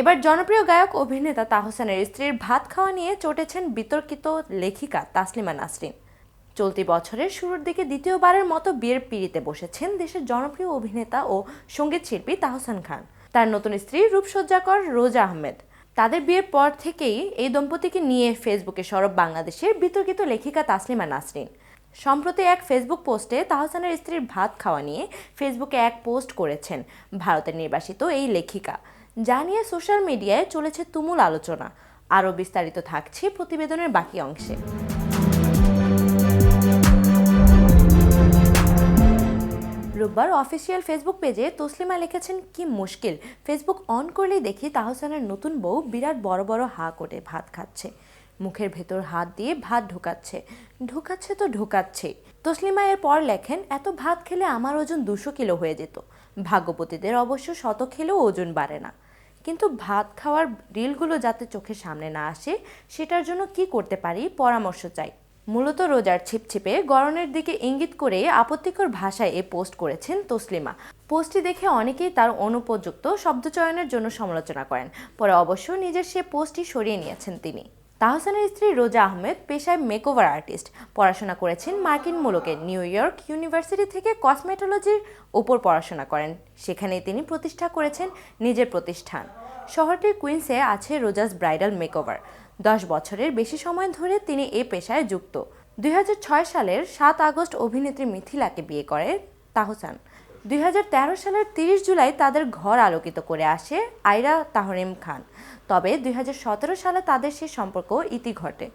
এবার জনপ্রিয় গায়ক অভিনেতা তাহসানের স্ত্রীর ভাত খাওয়া নিয়ে চটেছেন বিতর্কিত লেখিকা তাসলিমা নাসরিন। চলতি বছরের শুরুর দিকে দ্বিতীয়বারের মতো বিয়ের পিড়িতে বসেছেন দেশের জনপ্রিয় অভিনেতা ও সংগীত শিল্পী তাহসান খান। তার নতুন স্ত্রী রূপসজ্জাকর রোজা আহমেদ। তাদের বিয়ের পর থেকেই এই দম্পতিকে নিয়ে ফেসবুকে সরব বাংলাদেশের বিতর্কিত লেখিকা তাসলিমা নাসরিন। সম্প্রতি এক ফেসবুক পোস্টে তাহসানের স্ত্রীর ভাত খাওয়া নিয়ে ফেসবুকে এক পোস্ট করেছেন ভারতের নির্বাসিত এই লেখিকা। যা নিয়ে সোশ্যাল মিডিয়ায় চলেছে তুমুল আলোচনা। আরও বিস্তারিত থাকছে প্রতিবেদনের বাকি অংশে। রোববার অফিসিয়াল ফেসবুক পেজে তসলিমা লিখেছেন, কি মুশকিল। ফেসবুক অন করলেই দেখি তাহসানের নতুন বউ বিরাট বড় বড় হা করে ভাত খাচ্ছে। মুখের ভেতর হাত দিয়ে ভাত ঢোকাচ্ছে। ঢোকাচ্ছে তো ঢোকাচ্ছে তসলিমা এর পর লেখেন, এত ভাত খেলে আমার ওজন দুশো কিলো হয়ে যেত। ভাগ্যবতীদের অবশ্য শত খেলেও ওজন বাড়ে না। কিন্তু ভাত খাওয়ার রিলগুলো যাতে চোখের সামনে না আসে, সেটার জন্য কি করতে পারি? পরামর্শ চাই। মূলত রোজার ছিপছিপে গরনের দিকে ইঙ্গিত করে আপত্তিকর ভাষায় এ পোস্ট করেছেন তসলিমা। পোস্টটি দেখে অনেকেই তার অনুপযুক্ত শব্দচয়নের জন্য সমালোচনা করেন, পরে অবশ্য নিজের সে পোস্টটি সরিয়ে নিয়েছেন তিনি। তাহসানের স্ত্রী রোজা আহমেদ পেশায় মেকওভার আর্টিস্ট। পড়াশোনা করেছেন মার্কিন মুলুকে নিউ ইয়র্ক ইউনিভার্সিটি থেকে কসমেটোলজির ওপর পড়াশোনা করেন। সেখানেই তিনি প্রতিষ্ঠা করেছেন নিজের প্রতিষ্ঠান। শহরটির কুইন্সে আছে রোজাস ব্রাইডাল মেকওভার। দশ বছরের বেশি সময় ধরে তিনি এ পেশায় যুক্ত। দুই হাজার ছয় সালের সাত আগস্ট অভিনেত্রী মিথিলাকে বিয়ে করে তাহসান। দুই হাজার তেরো সালের তিরিশ জুলাই তাদের ঘর আলোকিত করে আসে আয়রা তাহরিম খান। তবে দুই হাজার সতেরো সালে তাদের সে সম্পর্ক ইতি ঘটে।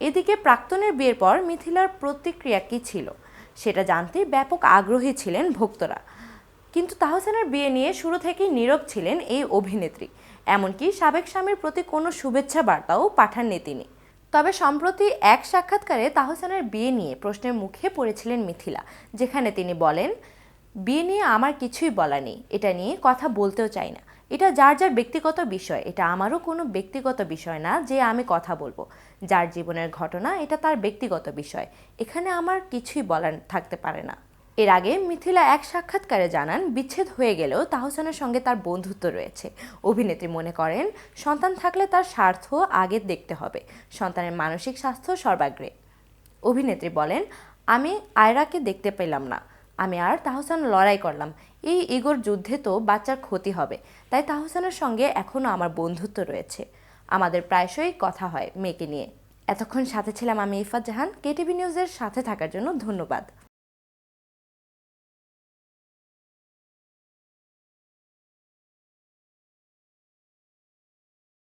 এদিকে প্রাক্তনের বিয়ের পর মিথিলার প্রতিক্রিয়া কী ছিল সেটা জানতে ব্যাপক আগ্রহী ছিলেন ভক্তরা। কিন্তু তাহসানের বিয়ে নিয়ে শুরু থেকেই নীরব ছিলেন এই অভিনেত্রী। এমনকি সাবেক স্বামীর প্রতি কোনো শুভেচ্ছা বার্তাও পাঠাননি তিনি। তবে সম্প্রতি এক সাক্ষাৎকারে তাহসানের বিয়ে নিয়ে প্রশ্নের মুখে পড়েছিলেন মিথিলা, যেখানে তিনি বলেন বিয়ে নিয়ে আমার কিছুই বলা নেই। এটা নিয়ে কথা বলতেও চাই না। এটা যার যার ব্যক্তিগত বিষয়। এটা আমারও কোনো ব্যক্তিগত বিষয় না যে আমি কথা বলব। যার জীবনের ঘটনা, এটা তার ব্যক্তিগত বিষয়। এখানে আমার কিছুই বলার থাকতে পারে না। এর আগে মিথিলা এক সাক্ষাৎকারে জানান, বিচ্ছেদ হয়ে গেলেও তাহসানের সঙ্গে তার বন্ধুত্ব রয়েছে। অভিনেত্রী মনে করেন, সন্তান থাকলে তার স্বার্থ আগে দেখতে হবে। সন্তানের মানসিক স্বাস্থ্য সর্বাগ্রে। অভিনেত্রী বলেন, আমি আয়রাকে দেখতে পেলাম না। আমি আর তাহসান লড়াই করলাম। এই ইগোর যুদ্ধে তো বাচ্চার ক্ষতি হবে। তাই তাহসানের সঙ্গে এখনও আমার বন্ধুত্ব রয়েছে। আমাদের প্রায়শই কথা হয় মেয়েকে নিয়ে। এতক্ষণ সাথে ছিলাম আমি ইফাত জাহান। কেটিভি নিউজের সাথে থাকার জন্য ধন্যবাদ।